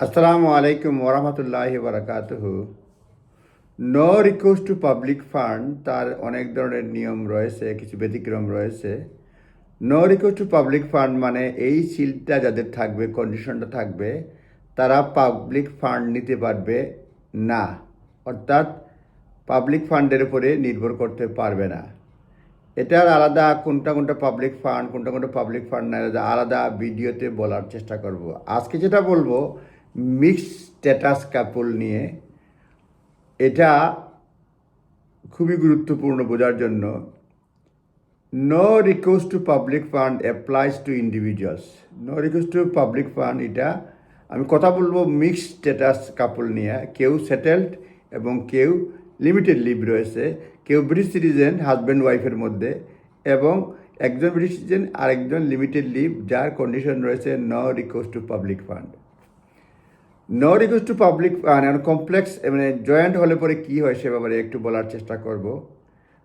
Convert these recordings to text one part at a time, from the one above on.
আসসালামু আলাইকুম ওরহামতুল্লাহ বারাকাতুহ no request to public fund তার অনেক ধরনের নিয়ম রয়েছে কিছু ব্যতিক্রম রয়েছে no request to public fund মানে এই সিলটা যাদের থাকবে কন্ডিশনটা থাকবে তারা পাবলিক ফান্ড নিতে পারবে না অর্থাৎ পাবলিক ফান্ডের উপরে নির্ভর করতে পারবে না। এটার আলাদা কোনটা কোনটা পাবলিক ফান্ড কোনটা কোনটা পাবলিক ফান্ড না আলাদা ভিডিওতে বলার চেষ্টা করব। আজকে যেটা বলব মিক্স স্ট্যাটাস কাপল নিয়ে এটা খুবই গুরুত্বপূর্ণ বোঝার জন্য no request to public fund applies to individuals no request to public fund এটা আমি কথা বলব মিক্স স্ট্যাটাস কাপল নিয়ে। কেউ সেটেলড এবং কেউ লিমিটেড লিভ রয়েছে। কেউ ব্রিটিশ সিটিজেন হাজব্যান্ড ওয়াইফের মধ্যে এবং একজন ব্রিটিশ সিটিজেন আর একজন লিমিটেড লিভ যার কন্ডিশন রয়েছে no request to public fund no request to public complex মানে জয়েন্ট হলে পরে কী হয় সে ব্যাপারে একটু বলার চেষ্টা করব।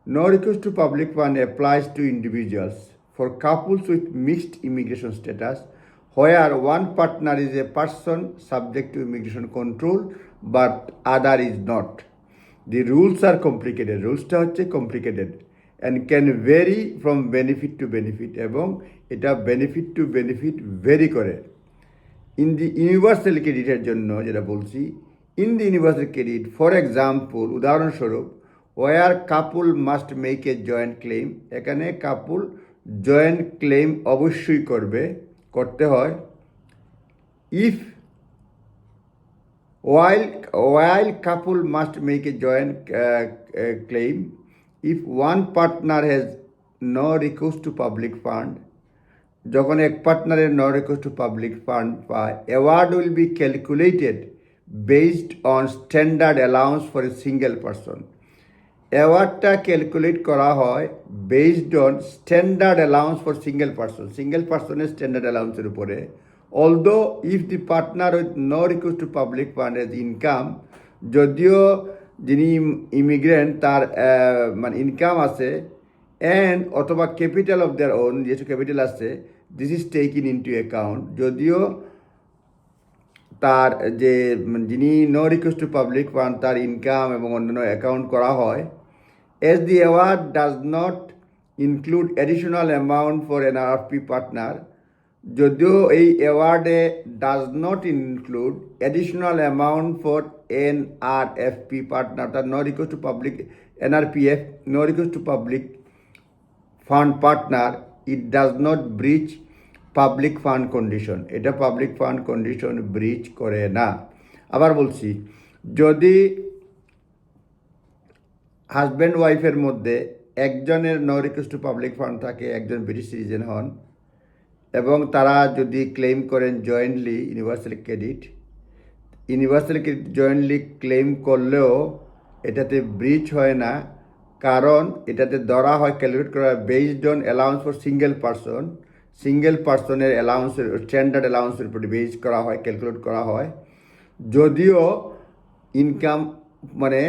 No request to public fund applies to individuals for couples with mixed immigration status where one partner is a person subject to immigration control but other is not The rules are complicated রুলসটা হচ্ছে complicated and can vary from benefit to benefit এবং এটা benefit to benefit vary করে। In the universal ক্রেডিটের জন্য যেটা বলছি in the universal credit for example উদাহরণস্বরূপ where couple must make a joint claim এখানে কাপুল জয়েন্ট ক্লেম অবশ্যই করবে করতে হয়। If couple must make a joint uh, uh, claim if one partner has no recourse to public fund যখন এক পার্টনারের no request to public fund পায় award will be calculated based on standard allowance for a single person অ্যাওয়ার্ডটা calculate করা হয় based on standard allowance for single person single person standard অ্যালাউন্সের উপরে although if the partner with no request to public fund has income যদিও যিনি immigrant তার মানে income আছে and অথবা capital of their own যেসব ক্যাপিটাল আছে this is take in into account যদিও তার যে, যিনি no request to public fund তার ইনকাম এবং অন্যান্য অ্যাকাউন্ট করা হয় as the award does not include additional amount for N R P partner যদিও এই অ্যাওয়ার্ডে does not include additional amount for N R F P partner অর্থাৎ no request to public F no request to public fund partner it does not breach public fund condition এটা public fund condition breach করে না। আবার বলছি, যদি husband ওয়াইফের মধ্যে একজনের no request to public fund থাকে, একজন ব্রিটিশ সিটিজেন হন, এবং তারা যদি ক্লেম করেন jointly universal credit universal credit jointly claim করলেও এটাতে ব্রিচ হয় না কারণ এটাতে ধরা হয় ক্যালকুলেট করা হয় based on allowance for single person single পার্সনের অ্যালাউন্সের স্ট্যান্ডার্ড অ্যালাউন্সের উপর বেস করা হয় ক্যালকুলেট করা হয়। যদিও ইনকাম মানে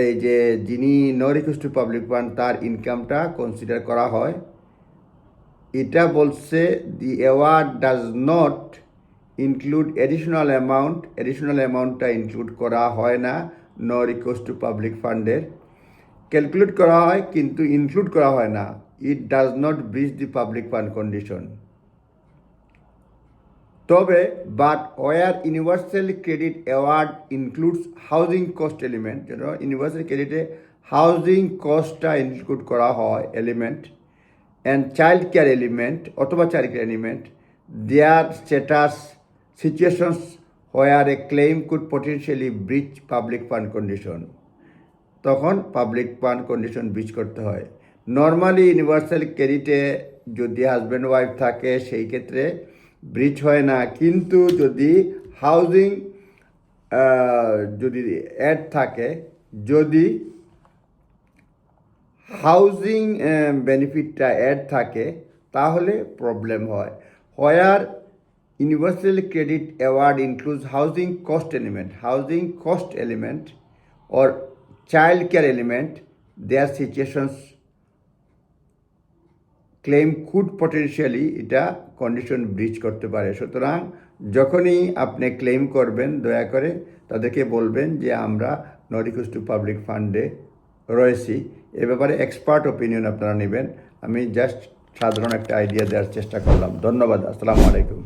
এই যে যিনি no request to public fund তার ইনকামটা কনসিডার করা হয়। এটা বলছে the award does not include additional amount additional অ্যামাউন্টটা ইনক্লুড করা হয় না নো রিকোয়েস্ট টু পাবলিক ফান্ডের ক্যালকুলেট করা হয়, কিন্তু ইনক্লুড করা হয় না। It does not breach the public fund condition তবে but where universal credit award includes housing cost element যেন ইউনিভার্সাল ক্রেডিটে হাউজিং কস্টটা ইনক্লুড করা হয় element and child care element অথবা child care element there status situations where a claim could potentially breach public fund condition তখন public fund condition breach করতে হয়। Normally universal ক্রেডিটে যদি হাজব্যান্ড ওয়াইফ থাকে, সেই ক্ষেত্রে ব্রিচ হয় না। কিন্তু যদি হাউজিং যদি অ্যাড থাকে, যদি হাউজিং বেনিফিটটা অ্যাড থাকে, তাহলে প্রবলেম হয়। Where universal credit award includes housing cost element housing cost element or child care element, their situations claim could potentially এটা কন্ডিশন ব্রিচ করতে পারে। সুতরাং যখনই আপনি ক্লেম করবেন দয়া করে তাদেরকে বলবেন যে আমরা নো রিকোয়েস্ট টু পাবলিক ফান্ডে রয়েছি। এ ব্যাপারে এক্সপার্ট ওপিনিয়ন আপনারা নেবেন। আমি জাস্ট সাধারণ একটা আইডিয়া দেওয়ার চেষ্টা করলাম। ধন্যবাদ। আসসালামু আলাইকুম।